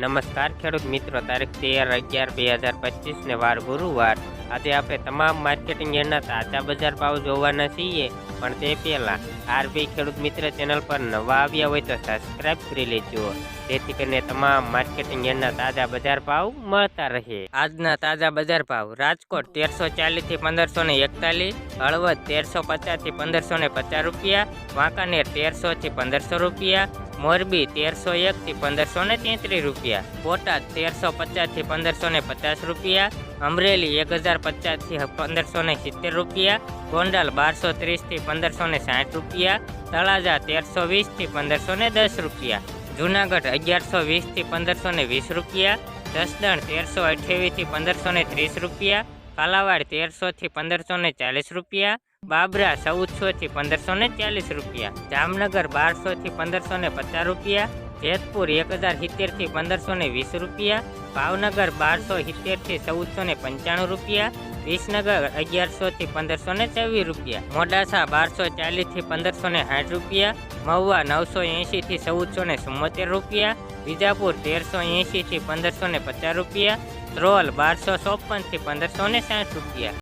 નમસ્કાર, ખેડૂત મિત્રો. તારીખ તેર અગિયાર બે હજાર પચીસને વાર ગુરુવાર. આજે આપણે તમામ માર્કેટિંગ યાર્ડના તાજા બજાર ભાવ જોવાના છીએ. પણ તે પહેલાં, આરબી ખેડૂત મિત્ર ચેનલ પર નવા આવ્યા હોય તો સબસ્ક્રાઇબ કરી લેજો. જેથી કરીને તમામ માર્કેટિંગ યાર્ડના તાજા બજાર ભાવ મળતા રહે. આજના તાજા બજાર ભાવ, રાજકોટ તેરસો ચાલીસથી પંદરસો ને એકતાલીસ, હળવદ તેરસો પચાસથી પંદરસો ને પચાસ રૂપિયા, વાંકાનેર તેરસોથી પંદરસો રૂપિયા મોરબી તેરસો એકથી પંદરસો ને તેત્રીસ રૂપિયા, બોટાદ તેરસો પચાસથી પંદરસો ને પચાસ રૂપિયા, અમરેલી એક હજાર પચાસથી પંદરસો ને સિત્તેર રૂપિયા, ગોંડલ બારસો ત્રીસથી પંદરસો ને સાઠ રૂપિયા, તળાજા તેરસો વીસથી પંદરસો ને દસ રૂપિયા, જુનાગઢ અગિયારસો વીસથી પંદરસો ને વીસ રૂપિયા, જસદણ તેરસો અઠ્યાવીસથી પંદરસો ને ત્રીસ રૂપિયા, કાલાવાડ તેરસોથી પંદરસો ને ચાલીસ રૂપિયા બાબરા ચૌદસોથી પંદરસો ને ચાલીસ રૂપિયા, જામનગર બારસોથી પંદરસો ને પચાસ રૂપિયા, જેતપુર એક હજાર સિત્તેરથી પંદરસો ને વીસ રૂપિયા, ભાવનગર બારસો સિત્તેરથી ચૌદસો ને પંચાણું રૂપિયા, વિસનગર અગિયારસોથી પંદરસો ને ચોવીસ રૂપિયા, મોડાસા બારસો ચાલીસથી પંદરસો ને સાઠ રૂપિયા, મહુવા નવસો એંશીથી ચૌદસો ને ચુમ્મોતેર રૂપિયા, વિજાપુર તેરસો એંશીથી પંદરસો ને પચાસ રૂપિયા, ધ્રોલ બારસો ચોપનથી પંદરસો ને સાઠ રૂપિયા.